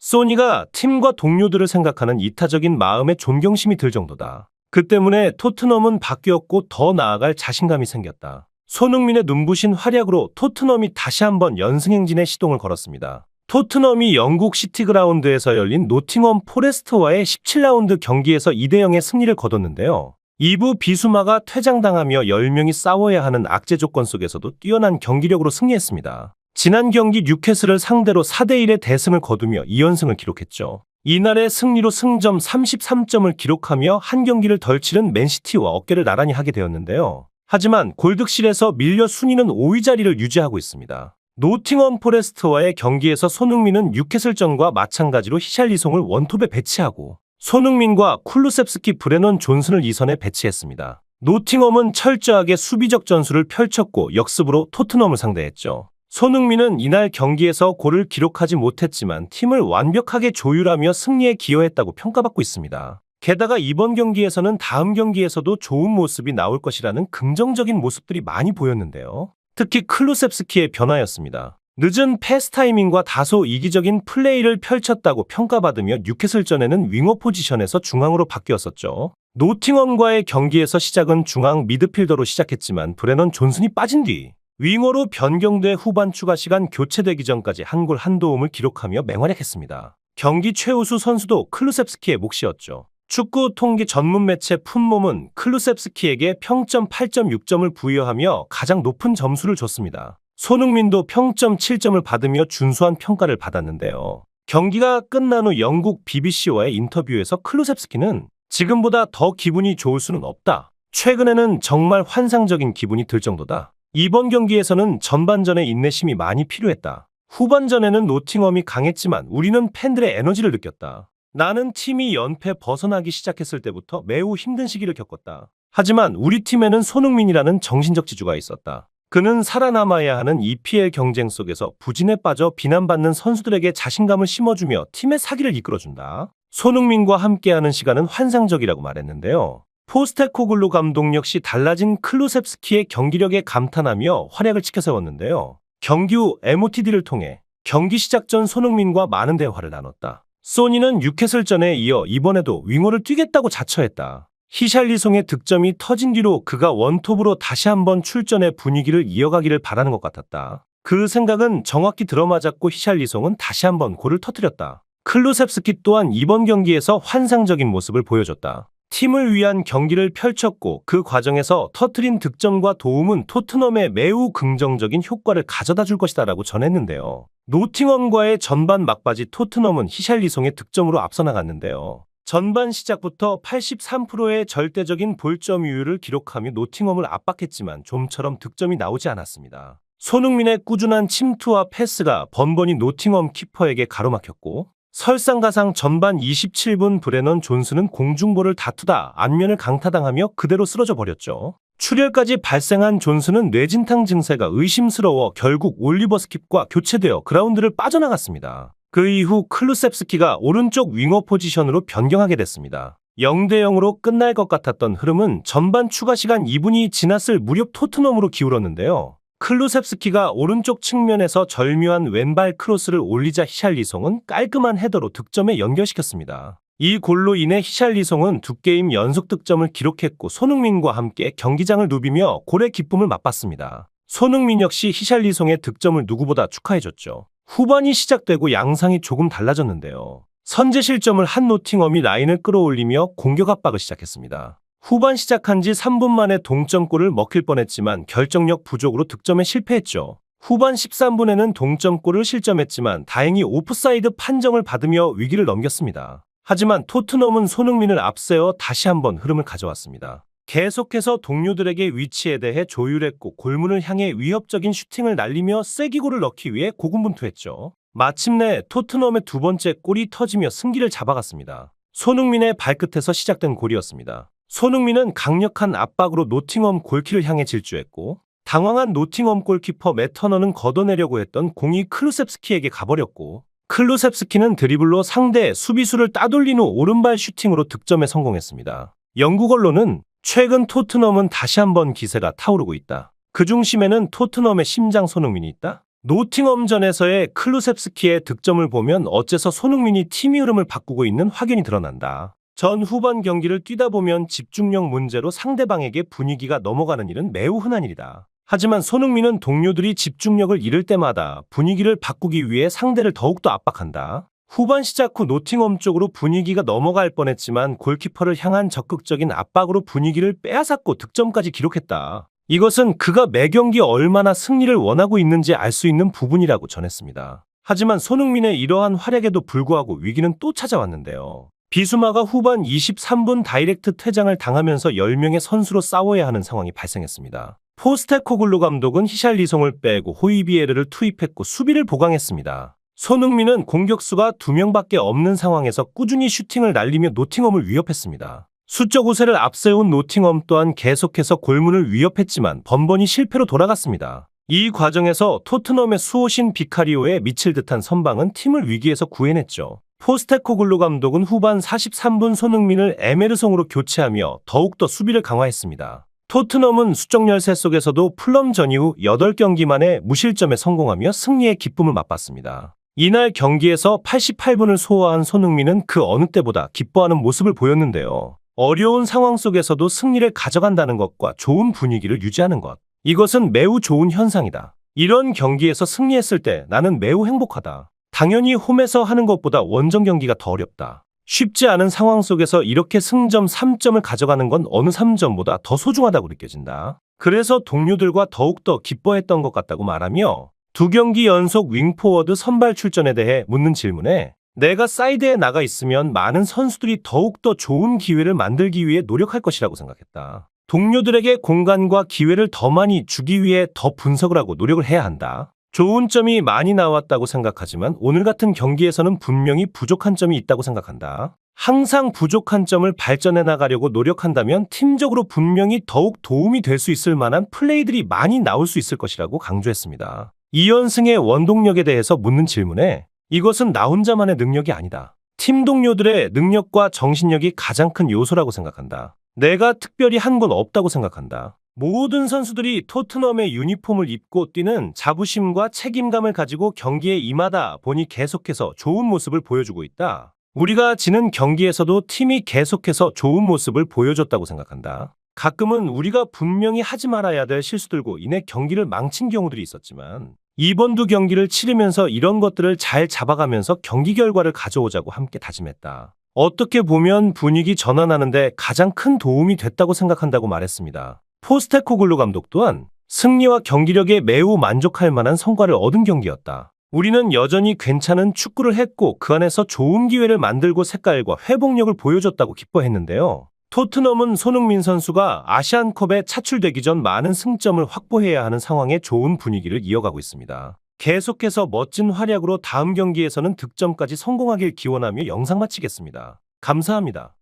소니가 팀과 동료들을 생각하는 이타적인 마음의 존경심이 들 정도다. 그 때문에 토트넘은 바뀌었고 더 나아갈 자신감이 생겼다. 손흥민의 눈부신 활약으로 토트넘이 다시 한번 연승 행진의 시동을 걸었습니다. 토트넘이 영국 시티그라운드에서 열린 노팅엄 포레스트와의 17라운드 경기에서 2대 0의 승리를 거뒀는데요. 2부 비수마가 퇴장당하며 10명이 싸워야 하는 악재 조건 속에서도 뛰어난 경기력으로 승리했습니다. 지난 경기 뉴캐슬을 상대로 4대1의 대승을 거두며 2연승을 기록했죠. 이날의 승리로 승점 33점을 기록하며 한 경기를 덜 치른 맨시티와 어깨를 나란히 하게 되었는데요. 하지만 골득실에서 밀려 순위는 5위 자리를 유지하고 있습니다. 노팅엄 포레스트와의 경기에서 손흥민은 뉴캐슬전과 마찬가지로 히샬리송을 원톱에 배치하고 손흥민과 쿨루셉스키 브레넌 존슨을 2선에 배치했습니다. 노팅엄은 철저하게 수비적 전술을 펼쳤고 역습으로 토트넘을 상대했죠. 손흥민은 이날 경기에서 골을 기록하지 못했지만 팀을 완벽하게 조율하며 승리에 기여했다고 평가받고 있습니다. 게다가 이번 경기에서는 다음 경기에서도 좋은 모습이 나올 것이라는 긍정적인 모습들이 많이 보였는데요. 특히 클루셉스키의 변화였습니다. 늦은 패스 타이밍과 다소 이기적인 플레이를 펼쳤다고 평가받으며 뉴캐슬전에는 윙어 포지션에서 중앙으로 바뀌었었죠. 노팅엄과의 경기에서 시작은 중앙 미드필더로 시작했지만 브레넌 존슨이 빠진 뒤 윙어로 변경돼 후반 추가 시간 교체되기 전까지 한 골 한 도움을 기록하며 맹활약했습니다. 경기 최우수 선수도 클루셉스키의 몫이었죠. 축구 통계 전문 매체 풋몸은 클루셉스키에게 평점 8.6점을 부여하며 가장 높은 점수를 줬습니다. 손흥민도 평점 7점을 받으며 준수한 평가를 받았는데요. 경기가 끝난 후 영국 BBC와의 인터뷰에서 클루셉스키는 지금보다 더 기분이 좋을 수는 없다. 최근에는 정말 환상적인 기분이 들 정도다. 이번 경기에서는 전반전의 인내심이 많이 필요했다. 후반전에는 노팅엄이 강했지만 우리는 팬들의 에너지를 느꼈다. 나는 팀이 연패 벗어나기 시작했을 때부터 매우 힘든 시기를 겪었다. 하지만 우리 팀에는 손흥민이라는 정신적 지주가 있었다. 그는 살아남아야 하는 EPL 경쟁 속에서 부진에 빠져 비난받는 선수들에게 자신감을 심어주며 팀의 사기를 이끌어준다. 손흥민과 함께하는 시간은 환상적이라고 말했는데요. 포스테코글루 감독 역시 달라진 클루셉스키의 경기력에 감탄하며 활약을 지켜세웠는데요. 경기 후 MOTD를 통해 경기 시작 전 손흥민과 많은 대화를 나눴다. 소니는 뉴캐슬전에 이어 이번에도 윙어를 뛰겠다고 자처했다. 히샬리송의 득점이 터진 뒤로 그가 원톱으로 다시 한번 출전의 분위기를 이어가기를 바라는 것 같았다. 그 생각은 정확히 들어맞았고 히샬리송은 다시 한번 골을 터뜨렸다. 클루셉스키 또한 이번 경기에서 환상적인 모습을 보여줬다. 팀을 위한 경기를 펼쳤고 그 과정에서 터트린 득점과 도움은 토트넘에 매우 긍정적인 효과를 가져다 줄 것이다 라고 전했는데요. 노팅엄과의 전반 막바지 토트넘은 히샬리송의 득점으로 앞서 나갔는데요. 전반 시작부터 83%의 절대적인 볼점유율을 기록하며 노팅엄을 압박했지만 좀처럼 득점이 나오지 않았습니다. 손흥민의 꾸준한 침투와 패스가 번번이 노팅엄 키퍼에게 가로막혔고 설상가상 전반 27분 브레넌 존스는 공중볼을 다투다 안면을 강타당하며 그대로 쓰러져 버렸죠. 출혈까지 발생한 존스는 뇌진탕 증세가 의심스러워 결국 올리버 스킵과 교체되어 그라운드를 빠져나갔습니다. 그 이후 클루셉스키가 오른쪽 윙어 포지션으로 변경하게 됐습니다. 0대 0으로 끝날 것 같았던 흐름은 전반 추가 시간 2분이 지났을 무렵 토트넘으로 기울었는데요. 클루셉스키가 오른쪽 측면에서 절묘한 왼발 크로스를 올리자 히샬리송은 깔끔한 헤더로 득점에 연결시켰습니다. 이 골로 인해 히샬리송은 두 게임 연속 득점을 기록했고 손흥민과 함께 경기장을 누비며 골의 기쁨을 맛봤습니다. 손흥민 역시 히샬리송의 득점을 누구보다 축하해줬죠. 후반이 시작되고 양상이 조금 달라졌는데요. 선제 실점을 한 노팅엄이 라인을 끌어올리며 공격 압박을 시작했습니다. 후반 시작한 지 3분 만에 동점골을 먹힐 뻔했지만 결정력 부족으로 득점에 실패했죠. 후반 13분에는 동점골을 실점했지만 다행히 오프사이드 판정을 받으며 위기를 넘겼습니다. 하지만 토트넘은 손흥민을 앞세워 다시 한번 흐름을 가져왔습니다. 계속해서 동료들에게 위치에 대해 조율했고 골문을 향해 위협적인 슈팅을 날리며 쐐기골을 넣기 위해 고군분투했죠. 마침내 토트넘의 두 번째 골이 터지며 승기를 잡아갔습니다. 손흥민의 발끝에서 시작된 골이었습니다. 손흥민은 강력한 압박으로 노팅엄 골키를 향해 질주했고 당황한 노팅엄 골키퍼 매터너는 걷어내려고 했던 공이 클루셉스키에게 가버렸고 클루셉스키는 드리블로 상대 수비수를 따돌린 후 오른발 슈팅으로 득점에 성공했습니다. 영국 언론은 최근 토트넘은 다시 한번 기세가 타오르고 있다. 그 중심에는 토트넘의 심장 손흥민이 있다. 노팅엄전에서의 클루셉스키의 득점을 보면 어째서 손흥민이 팀의 흐름을 바꾸고 있는 확연히 드러난다. 전 후반 경기를 뛰다 보면 집중력 문제로 상대방에게 분위기가 넘어가는 일은 매우 흔한 일이다. 하지만 손흥민은 동료들이 집중력을 잃을 때마다 분위기를 바꾸기 위해 상대를 더욱더 압박한다. 후반 시작 후 노팅엄 쪽으로 분위기가 넘어갈 뻔했지만 골키퍼를 향한 적극적인 압박으로 분위기를 빼앗았고 득점까지 기록했다. 이것은 그가 매 경기 얼마나 승리를 원하고 있는지 알 수 있는 부분이라고 전했습니다. 하지만 손흥민의 이러한 활약에도 불구하고 위기는 또 찾아왔는데요. 비수마가 후반 23분 다이렉트 퇴장을 당하면서 10명의 선수로 싸워야 하는 상황이 발생했습니다. 포스테코글루 감독은 히샬리송을 빼고 호이비에르를 투입했고 수비를 보강했습니다. 손흥민은 공격수가 2명밖에 없는 상황에서 꾸준히 슈팅을 날리며 노팅엄을 위협했습니다. 수적 우세를 앞세운 노팅엄 또한 계속해서 골문을 위협했지만 번번이 실패로 돌아갔습니다. 이 과정에서 토트넘의 수호신 비카리오에 미칠 듯한 선방은 팀을 위기에서 구해냈죠. 포스테코글루 감독은 후반 43분 손흥민을 에메르송으로 교체하며 더욱더 수비를 강화했습니다. 토트넘은 수적 열세 속에서도 플럼 전 이후 8경기 만에 무실점에 성공하며 승리의 기쁨을 맛봤습니다. 이날 경기에서 88분을 소화한 손흥민은 그 어느 때보다 기뻐하는 모습을 보였는데요. 어려운 상황 속에서도 승리를 가져간다는 것과 좋은 분위기를 유지하는 것. 이것은 매우 좋은 현상이다. 이런 경기에서 승리했을 때 나는 매우 행복하다. 당연히 홈에서 하는 것보다 원정 경기가 더 어렵다. 쉽지 않은 상황 속에서 이렇게 승점 3점을 가져가는 건 어느 3점보다 더 소중하다고 느껴진다. 그래서 동료들과 더욱더 기뻐했던 것 같다고 말하며 두 경기 연속 윙포워드 선발 출전에 대해 묻는 질문에 내가 사이드에 나가 있으면 많은 선수들이 더욱더 좋은 기회를 만들기 위해 노력할 것이라고 생각했다. 동료들에게 공간과 기회를 더 많이 주기 위해 더 분석을 하고 노력을 해야 한다. 좋은 점이 많이 나왔다고 생각하지만 오늘 같은 경기에서는 분명히 부족한 점이 있다고 생각한다. 항상 부족한 점을 발전해 나가려고 노력한다면 팀적으로 분명히 더욱 도움이 될 수 있을 만한 플레이들이 많이 나올 수 있을 것이라고 강조했습니다. 2연승의 원동력에 대해서 묻는 질문에 이것은 나 혼자만의 능력이 아니다. 팀 동료들의 능력과 정신력이 가장 큰 요소라고 생각한다. 내가 특별히 한 건 없다고 생각한다. 모든 선수들이 토트넘의 유니폼을 입고 뛰는 자부심과 책임감을 가지고 경기에 임하다 보니 계속해서 좋은 모습을 보여주고 있다. 우리가 지는 경기에서도 팀이 계속해서 좋은 모습을 보여줬다고 생각한다. 가끔은 우리가 분명히 하지 말아야 될 실수들고 인해 경기를 망친 경우들이 있었지만 이번 두 경기를 치르면서 이런 것들을 잘 잡아가면서 경기 결과를 가져오자고 함께 다짐했다. 어떻게 보면 분위기 전환하는데 가장 큰 도움이 됐다고 생각한다고 말했습니다. 포스테코글루 감독 또한 승리와 경기력에 매우 만족할 만한 성과를 얻은 경기였다. 우리는 여전히 괜찮은 축구를 했고 그 안에서 좋은 기회를 만들고 색깔과 회복력을 보여줬다고 기뻐했는데요. 토트넘은 손흥민 선수가 아시안컵에 차출되기 전 많은 승점을 확보해야 하는 상황에 좋은 분위기를 이어가고 있습니다. 계속해서 멋진 활약으로 다음 경기에서는 득점까지 성공하길 기원하며 영상 마치겠습니다. 감사합니다.